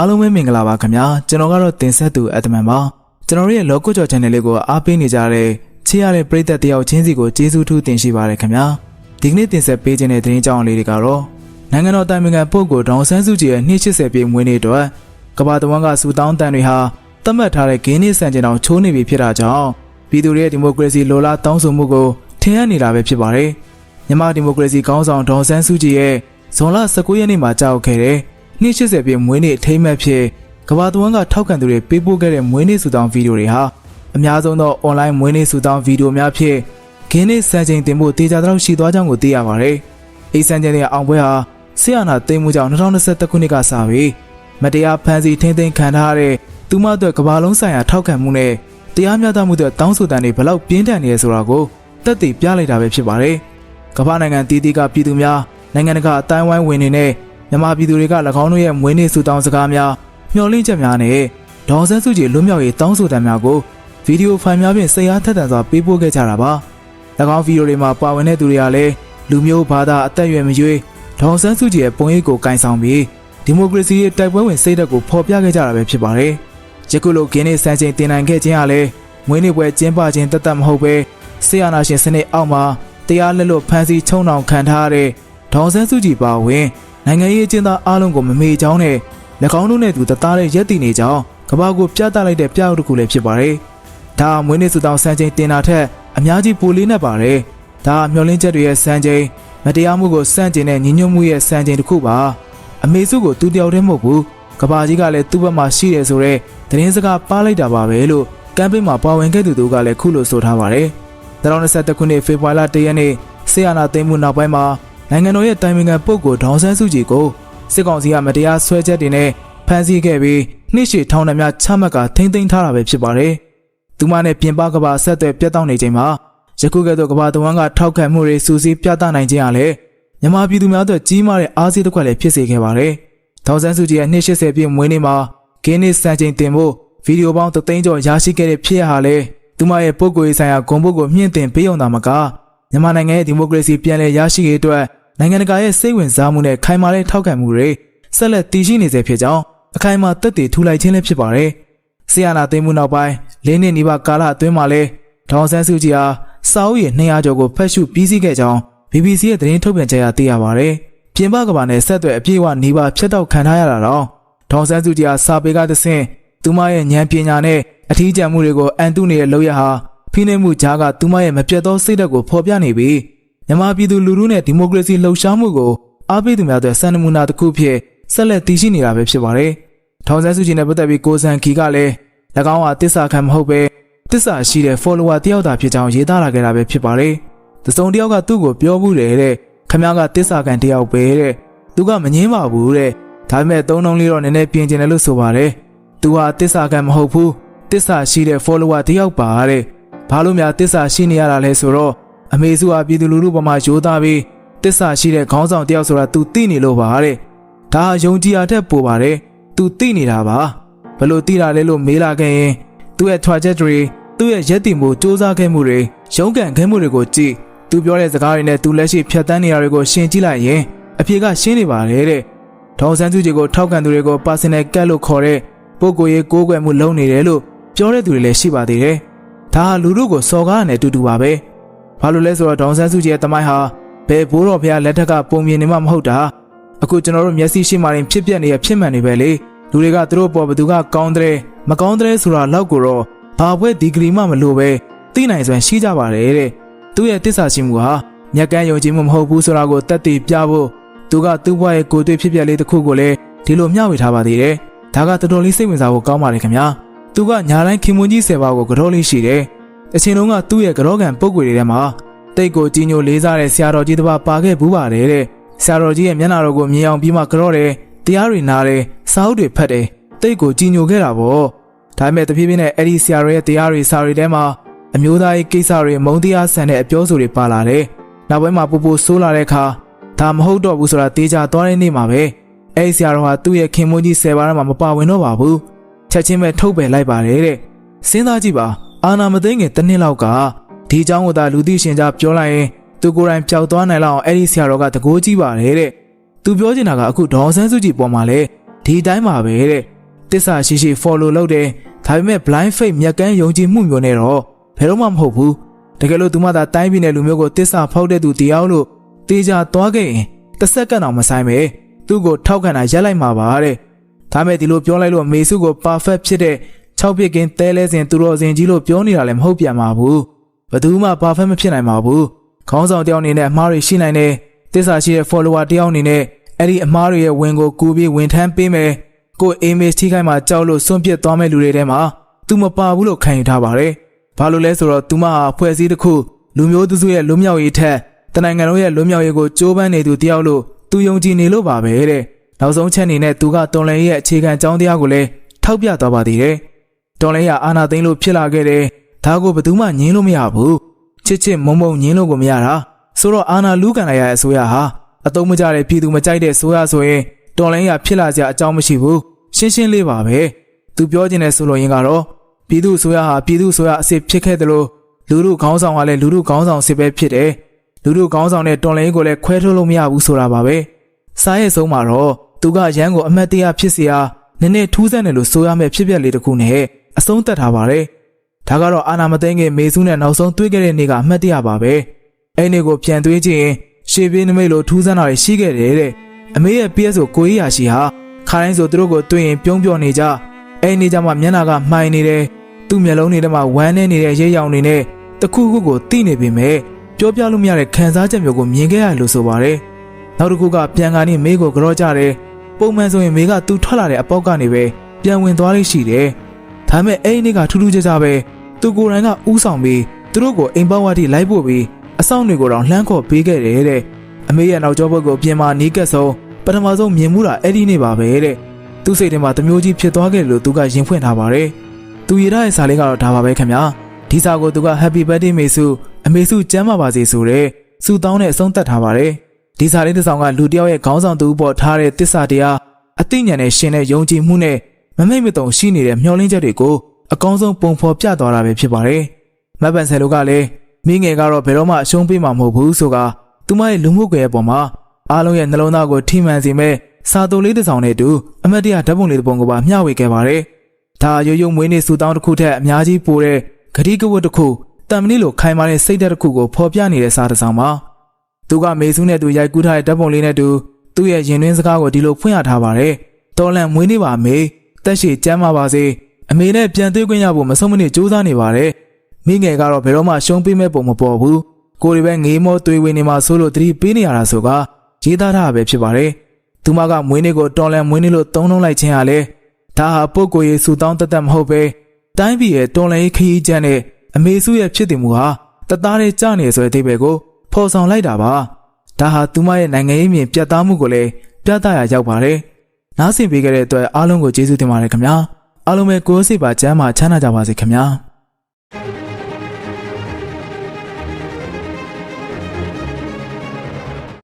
အားလုံးပဲမင်္ဂလာပါခင်ဗျာကျွန်တော်ကတော့တင်ဆက်သူအတမန်ပါကျွန်တော်ရဲ့ logo ကြော် channel လေးကိုအားပေးနေကြတဲ့ချစ်ရတဲ့ပရိသတ်တယောက်ချင်းစီကိုကျေးဇူးထူးတင်ရှိပါရခင်ဗျာဒီကနေ့တင်ဆက်ပေးခြင်းတဲ့သတင်းကြောင်းလေးတွေကတော့နိုင်ငံတော်တိုင်ပင်ခံပုဂ္ဂိုလ်ဒေါအောင်ဆန်းစုကြည်ရဲ့နှစ်80ပြည့်မွေးနေ့အတွက်ကမ္ဘာတဝန်းကစူတောင်းတန်တွေဟာသတ်မှတ်ထားတဲ့ဂင်းနေစံကျင်အောင်ချိုးနေပြီဖြစ်တာကြောင့်ပြည်သူတွေရဲ့ဒီမိုကရေစီလိုလားတောင်းဆိုမှုကိုထင်ဟပ်နေတာပဲဖြစ်ပါတယ်မြန်မာဒီမိုကရေစီခေါင်းဆောင်ဒေါအောင်ဆန်းစုကြည်ရဲ့ဇွန်လ19ရက်နေ့မှာကြောက်ခဲ့တဲ့ နှစ်80ပြည့်မွေးနေ့အထိမ်းအမှတ်ဖြစ်ကမ္ဘာတဝန်းကထောက်ခံသူတွေပေးပို့ခဲ့တဲ့မွေးနေ့စူတောင်းဗီဒီယိုတွေဟာအများဆုံးသော online မွေးနေ့စူတောင်းဗီဒီယိုများဖြင့်ဂင်းနေ့စံချိန်တင်ဖို့တေချာတော့ရှိသွားကြောင်းကိုသိရပါတယ်။အိစံချိန်ရဲ့အောင်ပွဲဟာဆရာနာသိမ်းမှုကြောင့်2021ခုနှစ်ကစပြီးမတရားဖန်ဆီးထိန်းသိမ်းခံထားရတဲ့သူမအတွက်ကမ္ဘာလုံးဆိုင်ရာထောက်ခံမှုနဲ့တရားမျှတမှုတွေတောင်းဆိုတန်တွေဘလောက်ပြင်းထန်နေရဆိုတာကိုတက်တည်ပြလိုက်တာပဲဖြစ်ပါတယ်။ကမ္ဘာနိုင်ငံတည်တည်ကပြည်သူများနိုင်ငံတကာအတိုင်းဝိုင်းဝင်နေတဲ့ မြန်မာပြည်သူတွေက၎င်းတို့ရဲ့မွေးနေ့ဆုတောင်းစကားများမျှော်လင့်ချက်များနဲ့ဒေါ်ဆန်းစုကြည်လွတ်မြောက်ရေးတောင်းဆိုတမ်းများကိုဗီဒီယိုဖိုင်များဖြင့်စိတ်အားထက်သန်စွာပေးပို့ခဲ့ကြတာပါ၎င်းဗီဒီယိုတွေမှာပါဝင်တဲ့သူတွေကလည်းလူမျိုးဘာသာအသက်အရွယ်မရွေးဒေါ်ဆန်းစုကြည်ရဲ့ပုံရိပ်ကိုကင်ဆောင်ပြီးဒီမိုကရေစီရဲ့တိုက်ပွဲဝင်စိတ်ဓာတ်ကိုဖော်ပြခဲ့ကြတာပဲဖြစ်ပါတယ်ယခုလိုဂင်းနေစံချိန်တင်နိုင်ခဲ့ခြင်းဟာလည်းမွေးနေ့ပွဲကျင်းပခြင်းတသက်မဟုတ်ပဲဆီယနာရှင်စနစ်အောက်မှာတရားလက်လွတ်ဖမ်းဆီးချုံနှောင်ခံထားရတဲ့ဒေါ်ဆန်းစုကြည်ပါဝင် နိုင်ငံရေးအကျဉ်းသားအားလုံးကိုမမေ့ကြောင်းနဲ့၎င်းတို့နဲ့သူတသားတဲ့ရက်တည်နေကြောင်းကဘာကိုပြသလိုက်တဲ့ပြအုပ်တစ်ခုလည်းဖြစ်ပါတယ်။ဒါမွေးနေ့စုတောင်းစံချိန်တင်တာထက်အများကြီးပိုလေးနဲ့ပါတယ်။ဒါမျောလင်းချက်တွေရဲ့စံချိန်မတရားမှုကိုစန့်ကျင်တဲ့ညီညွတ်မှုရဲ့စံချိန်တစ်ခုပါ။အမေစုကိုသူတယောက်တည်းမဟုတ်ဘူး။ကဘာကြီးကလည်းသူ့ဘက်မှာရှိတယ်ဆိုတော့သတင်းစကားပါလိုက်တာပါပဲလို့ကမ်ပိန်းမှာပါဝင်ခဲ့သူတို့ကလည်းခုလိုဆိုထားပါတယ်။2021ခုနှစ်ဖေဖော်ဝါရီလ1ရက်နေ့ဆေးရနာသိမ်းမှုနောက်ပိုင်းမှာ နိုင်ငံတော်ရဲ့တိုင်ပင်ခံပုဂ္ဂိုလ်ဒေါန်ဆန်းစုကြည်ကိုစစ်ကောင်စီကမတရားဆွဲချက်တွေနဲ့ဖမ်းဆီးခဲ့ပြီးနှိရှေထောင်နှံများချမှတ်ကထိမ့်သိမ်းထားတာပဲဖြစ်ပါတယ်။သူမနဲ့ပြင်ပကဘာဆက်သွယ်ပြတ်တောက်နေချိန်မှာယခုကဲ့သို့ကဘာတဝန်းကထောက်ခံမှုတွေစူးစီးပြသနိုင်ခြင်းအရလည်းမြန်မာပြည်သူများအတွက်ကြီးမားတဲ့အားစီးတစ်ခွက်လည်းဖြစ်စေခဲ့ပါတယ်။ဒေါန်ဆန်းစုကြည်ရဲ့280ပြည့်မွေးနေ့မှာဂင်းနစ်စံချိန်တင်ဖို့ဗီဒီယိုပေါင်း3သိန်းကျော်ရရှိခဲ့တဲ့ဖြစ်ရဟာလည်းသူမရဲ့ပုံကိုယ်ရေးဆိုင်ရာဂုဏ်ပုတ်ကိုမြင့်တင်ပေးအောင်သာမကမြန်မာနိုင်ငံရဲ့ဒီမိုကရေစီပြန်လည်ရရှိရေးအတွက် နိုင်ငံတကာရဲ့စိတ်ဝင်စားမှုနဲ့ခိုင်မာတဲ့ထောက်ခံမှုတွေဆက်လက်တည်ရှိနေစေဖြစ်ကြောင်းအခိုင်အမာတက်တည်ထူလိုက်ခြင်းလည်းဖြစ်ပါတယ်။ဆီယနာသိမ်းမှုနောက်ပိုင်း၄နှစ်နီးပါးကာလအတွင်းမှာလဲဒေါန်ဆန်းစုကြည်ဟာစာအုပ်ရဲ့200ကျော်ကိုဖတ်ရှုပြီးစီးခဲ့ကြောင်း BBC ရဲ့သတင်းထုတ်ပြန်ချက်အရသိရပါတယ်။ပြင်ပကမ္ဘာနဲ့ဆက်သွယ်အပြည့်အဝနီးပါးဖျက်တောက်ခံထားရတာတော့ဒေါန်ဆန်းစုကြည်ဟာစာပေကသဆင့်သူမရဲ့ဉာဏ်ပညာနဲ့အထီးကျန်မှုတွေကိုအန်တုနေတဲ့လောက်ရဟာဖိနှိပ်မှုကြားကသူမရဲ့မပြတ်သောစိတ်ဓာတ်ကိုဖော်ပြနေပြီး မြန်မာပြည်သူလူထုနဲ့ဒီမိုကရေစီလှုပ်ရှားမှုကိုအားပေးသူများအတွက်စံနမူနာတစ်ခုဖြစ်ဆက်လက်တည်ရှိနေတာပဲဖြစ်ပါတယ်။ထောင်ဆန်းစုကြည်နဲ့ပတ်သက်ပြီးကိုစံခီကလည်း၎င်းဟာတစ္ဆာခံမဟုတ်ပဲတစ္ဆာရှိတဲ့ follower တယောက်သာဖြစ်ကြောင်းရေးသားလာခဲ့တာပဲဖြစ်ပါတယ်။တစုံတယောက်ကသူ့ကိုပြောမှုတယ်တဲ့ခမ ्या ကတစ္ဆာခံတယောက်ပဲတဲ့သူကမငင်းပါဘူးတဲ့ဒါပေမဲ့သုံးလုံးလေးတော့နည်းနည်းပြင်ကျင်တယ်လို့ဆိုပါတယ်။သူဟာတစ္ဆာခံမဟုတ်ဘူးတစ္ဆာရှိတဲ့ follower တယောက်ပါ တဲ့ဘာလို့များတစ္ဆာရှိနေရတာလဲဆိုတော့ အမေစုဟာပြည်သူလူထုပေါ်မှာယိုသားပြီးတစ္ဆာရှိတဲ့ခေါင်းဆောင်တယောက်ဆိုတာ तू သိနေလို့ပါတဲ့ဒါယုံကြည်ရတဲ့ပိုပါတယ် तू သိနေတာပါဘလို့သိတာလဲလို့မေးလာခဲ့ရင်သူ့ရဲ့ trajectory သူ့ရဲ့ရက်တည်မှုစူးစမ်းခဲ့မှုတွေရုန်းကန်ခဲ့မှုတွေကိုကြည့်သူပြောတဲ့စကားတွေနဲ့သူလက်ရှိဖြတ်တန်းနေရတွေကိုရှင်းကြည့်လိုက်ရင်အဖြေကရှင်းနေပါတယ်တဲ့ထောင်ဆန်းစုကြီးကိုထောက်ခံသူတွေကို personal cut လို့ခေါ်တဲ့ပုဂ္ဂိုလ်ရေးကိုးကွယ်မှုလုပ်နေတယ်လို့ပြောတဲ့သူတွေလည်းရှိပါသေးတယ်ဒါလူတို့ကိုစော်ကားနဲ့အတူတူပါပဲ။ ဘာလို့လဲဆိုတော့ဒေါန်ဆန်းစုကြည်ရဲ့တမိုင်းဟာဘယ်ဘိုးတော်ဖျားလက်ထက်ကပုံမြင်နေမှမဟုတ်တာ။အခုကျွန်တော်တို့မျက်စိရှိမှရင်ဖြစ်ပျက်နေတဲ့ဖြစ်မှန်တွေပဲလေ။လူတွေကသူတို့ပေါ်ဘသူကကောင်းတဲ့မကောင်းတဲ့ဆိုတာလောက်ကိုတော့ဘာဘွဲဒီဂရီမှမလို့ပဲသိနိုင်စွမ်းရှိကြပါတယ်တဲ့။သူ့ရဲ့တစ္ဆာရှိမှုဟာမြက်ကန်းယုံကြည်မှုမဟုတ်ဘူးဆိုတာကိုတတ်သိပြဖို့သူကသူ့ဘဝရဲ့ကိုယ်တွေ့ဖြစ်ပျက်လေးတစ်ခုကိုလည်းဒီလိုမျှဝေထားပါသေးတယ်။ဒါကတော်တော်လေးစိတ်ဝင်စားဖို့ကောင်းပါတယ်ခင်ဗျာ။သူကညာတိုင်းခင်မွန်ကြီးဆယ်ပါးကိုကြောလေးရှိတယ်။ အချိန်လုံးကသူ့ရဲ့ကြောကန်ပုံကွေတွေထဲမှာတိတ်ကိုကြီးညိုလေးစားတဲ့ဆရာတော်ကြီးတစ်ပါးပါခဲ့ဘူးပါတယ်တဲ့ဆရာတော်ကြီးရဲ့မျက်နှာတော်ကိုမြင်အောင်ပြီးမှကြောတယ်တရားတွေနားတယ်စာအုပ်တွေဖတ်တယ်တိတ်ကိုကြီးညိုခဲ့တာပေါ့ဒါပေမဲ့တဖြည်းဖြည်းနဲ့အဲ့ဒီဆရာတော်ရဲ့တရားတွေစာတွေထဲမှာအမျိုးသားရေးကိစ္စတွေမုံတရားဆန်တဲ့အပြောဆိုတွေပါလာတယ်နောက်ပိုင်းမှာပူပူဆိုးလာတဲ့အခါဒါမဟုတ်တော့ဘူးဆိုတာတေးကြသွားတဲ့နေ့မှာပဲအဲ့ဒီဆရာတော်ဟာသူ့ရဲ့ခင်မွန်းကြီးဆယ်ပါးထဲမှာမပါဝင်တော့ပါဘူးချက်ချင်းပဲထုတ်ပယ်လိုက်ပါတယ်တဲ့စဉ်းစားကြည့်ပါ အာနာမသိငယ်တစ်နှစ်လောက်ကဒီเจ้าကိုသာလူသိရှင်ကြားပြောလိုက်ရင်သူကိုယ်တိုင်ပျောက်သွားနိုင်လောက်အောင်အဲ့ဒီဆရာတော်ကတကိုးကြီးပါတယ်တဲ့သူပြောချင်တာကအခုဒေါ်ဆန်းစုကြည်ပေါ်မှာလဲဒီ ဒီတိုင်းပါပဲတဲ့တစ္ဆာရှိရှိ follow လုပ်တယ်ဒါပေမဲ့ blind faith မြက်ကန်းယုံကြည်မှုမျိုးနဲ့တော့ဘယ်တော့မှမဟုတ်ဘူးတကယ်လို့သူမသာတိုင်းပြည်နယ်လူမျိုးကိုတစ္ဆာဖောက်တဲ့သူတရားလို့တေချာသွားခဲ့ရင်တစ်စက္ကန့်အောင်မဆိုင်ပဲသူ့ကိုထောက်ခံတာရက်လိုက်မှာပါတဲ့ဒါမဲ့ဒီလိုပြောလိုက်လို့မေစုကို perfect ဖြစ်တဲ့ 6ပြစ်ကင်းတဲလဲစဉ်သူတော်စင်ကြီးလို့ပြောနေတာလည်းမဟုတ်ပြန်ပါဘူးဘယ်သူမှ perfect မဖြစ်နိုင်ပါဘူးခေါင်းဆောင်တယောက်အနေနဲ့အမှားတွေရှိနိုင်တယ်တစ္ဆာရှိတဲ့ follower တယောက်အနေနဲ့အဲ့ဒီအမားတွေရဲ့ဝင်ကိုကူပြီးဝင်ထမ်းပေးမယ်ကို image ထိခိုက်မှာကြောက်လို့စွန့်ပစ်သွားမဲ့လူတွေထဲမှာ तू မပါဘူးလို့ခံယူထားပါတယ်ဘာလို့လဲဆိုတော့ तू မဟာဖွဲ့စည်းတစ်ခုလူမျိုးသူစုရဲ့လွတ်မြောက်ရေးထက်တနိုင်ငံလုံးရဲ့လွတ်မြောက်ရေးကိုကြိုးပမ်းနေသူတယောက်လို့ तू ယုံကြည်နေလို့ပါပဲတဲ့နောက်ဆုံးချက်အနေနဲ့ तू ကတော်လန်ရဲ့အခြေခံအကြောင်းတရားကိုလည်းထောက်ပြသွားပါသေးတယ် တော်လန်ရအာနာသိန်းလို့ဖြစ်လာခဲ့တယ်ဒါကိုဘယ်သူမှငြင်းလို့မရဘူးချစ်ချစ်မုံမုံငြင်းလို့ကိုမရတာဆိုတော့အာနာလူးကန်လိုက်ရတဲ့အစိုးရဟာအတုံးမကြတဲ့ပြည်သူမကြိုက်တဲ့ဆိုရဆိုရင်တော်လိုင်းရဖြစ်လာကြအကြောင်းမရှိဘူးရှင်းရှင်းလေးပါပဲသူပြောချင်တဲ့ဆိုလိုရင်းကတော့ပြည်သူဆိုရဟာပြည်သူဆိုရအစ်စ်ဖြစ်ခဲ့တယ်လို့လူလူခေါင်းဆောင်ကလည်းလူလူခေါင်းဆောင်အစ်စ်ပဲဖြစ်တယ်လူလူခေါင်းဆောင်နဲ့တော်လိုင်းကိုလည်းခွဲထုတ်လို့မရဘူးဆိုတာပါပဲစားရဲ့ဆုံးမှာတော့သူကရန်ကိုအမတ်တရားဖြစ်စီအားနည်းနည်းထူးဆန်းတယ်လို့ဆိုရမယ့်ဖြစ်ပျက်လေးတစ်ခုနဲ့ အဆုံးသတ်ထားပါတယ်ဒါကတော့အာနာမသိန်းကမေစုနဲ့နောက်ဆုံးတွေ့ခဲ့တဲ့နေ့ကအမှတ်တရပါပဲအဲ့နေ့ကိုပြန်တွေးကြည့်ရင်ရှေးပြင်းနမိတ်လိုထူးဆန်းတာတွေရှိခဲ့တယ်တဲ့အမေရဲ့ PS ကိုကိုကြီးရာရှိဟာခါတိုင်းဆိုသူတို့ကိုတွေ့ရင်ပြုံးပြောနေကြအဲ့နေကြမှာမျက်နှာကမှိုင်နေတယ်သူ့မျက်လုံးတွေထဲမှာဝမ်းနေနေတဲ့ရဲရောင်တွေနဲ့တခုခုကိုသိနေပေမဲ့ပြောပြလို့မရတဲ့ခံစားချက်မျိုးကိုမြင်ခဲ့ရလို့ဆိုပါတယ်နောက်တစ်ခုကပြန်ကနေမေးကိုကြောကြတယ်ပုံမှန်ဆိုရင်မေကသူ့ထွက်လာတဲ့အပေါက်ကနေပဲပြန်ဝင်သွားလိမ့်ရှိတယ် ဒါပေမဲ့အဲ့ဒီနေ့ကထူးထူးခြားခြားပဲသူကိုယ်တိုင်ကဥဆောင်ပြီးသူတို့ကိုအိမ်ပေါဝါတီလိုက်ပို့ပြီးအဆောင်တွေကိုတော့လှမ်းခေါ်ပေးခဲ့တယ်တဲ့အမေရဲ့နောက်ကျောဘက်ကိုပြင်မာနီးကပ်ဆုံးပထမဆုံးမြင်မှုတာအဲ့ဒီနေ့ပါပဲတဲ့သူ့စိတ်ထဲမှာတမျိုးကြီးဖြစ်သွားခဲ့တယ်လို့သူကရင်ဖွင့်ထားပါတယ်သူရတဲ့စာလေးကတော့ဒါပါပဲခင်ဗျာဒီစာကိုသူက Happy Birthday မေစုအမေစုကျမ်းမာပါစေဆိုတဲ့စုတောင်းနဲ့အဆုံးသတ်ထားပါတယ်ဒီစာလေးတစ်စောင်ကလူတစ်ယောက်ရဲ့ခေါင်းဆောင်သူပေါ်ထားတဲ့တစ္ဆာတရားအသိဉာဏ်နဲ့ရှင်တဲ့ယုံကြည်မှုနဲ့ မမိတ်မတုံရှိနေတဲ့မျှော်လင့်ချက်တွေကိုအကောင်းဆုံးပုံဖော်ပြသွားတာပဲဖြစ်ပါတယ်မတ်ပန်ဆယ်လိုကလည်းမိငယ်ကတော့ဘယ်တော့မှအရှုံးပေးမှာမဟုတ်ဘူးဆိုကသူမရဲ့လူမှုကွယ်ရဲ့ပေါ်မှာအားလုံးရဲ့နှလုံးသားကိုထိမှန်စေမဲ့စာတိုလေးတစ်စောင်နဲ့အတူအမတ်တရဓာတ်ပုံလေးတစ်ပုံကိုပါမျှဝေခဲ့ပါတယ်။ဒါရိုးရိုးမွေးနေ့စူတောင်းတစ်ခုထက်အများကြီးပိုတဲ့ဂတိကဝတ်တစ်ခုတံမဏိလိုခိုင်မာတဲ့စိတ်ဓာတ်တစ်ခုကိုဖော်ပြနေတဲ့စာတစ်စောင်ပါ။သူကမေစုနဲ့သူရိုက်ကူးထားတဲ့ဓာတ်ပုံလေးနဲ့တူသူ့ရဲ့ရင်တွင်းစကားကိုဒီလိုဖွင့်ရထားပါတယ်။တော်လန်မွေးနေ့ပါမေ တက်ရှိကျမ်းပါပါစေအမေနဲ့ပြန်တွေ့ခွင့်ရဖို့မဆုံးမနစ်ကြိုးစားနေပါတယ်။မိငယ်ကတော့ဘယ်တော့မှရှုံးပေးမဲ့ပုံမပေါ်ဘူး။ကိုရီပဲငေးမောသွေးဝင်နေမှာဆိုလို့တတိပေးနေရတာဆိုကရေးသားထားတာပဲဖြစ်ပါတယ်။သူမကမွေးနေ့ကိုတော်လန်မွေးနေ့လို့သုံးလုံးလိုက်ခြင်းဟာလေဒါဟာပုတ်ကိုရေးဆူတောင်းတတ်တတ်မဟုတ်ပဲတိုင်းပြည်ရဲ့တော်လန်ရေးခရီးကျမ်းနဲ့အမေစုရဲ့ဖြစ်တည်မှုဟာတသားလေးကြနေဆိုတဲ့အသေးပဲကိုဖော်ဆောင်လိုက်တာပါ။ဒါဟာသူမရဲ့နိုင်ငံရေးမြင်ပြတ်သားမှုကိုလည်းပြသရာရောက်ပါတယ်။ နားဆင်ပေးခဲ့တဲ့အတွက်အားလုံးကိုကျေးဇူးတင်ပါတယ်ခင်ဗျာအားလုံးပဲကိုယ်စိတ်ပါကျန်းမာချမ်းသာကြပါစေခင်ဗျာ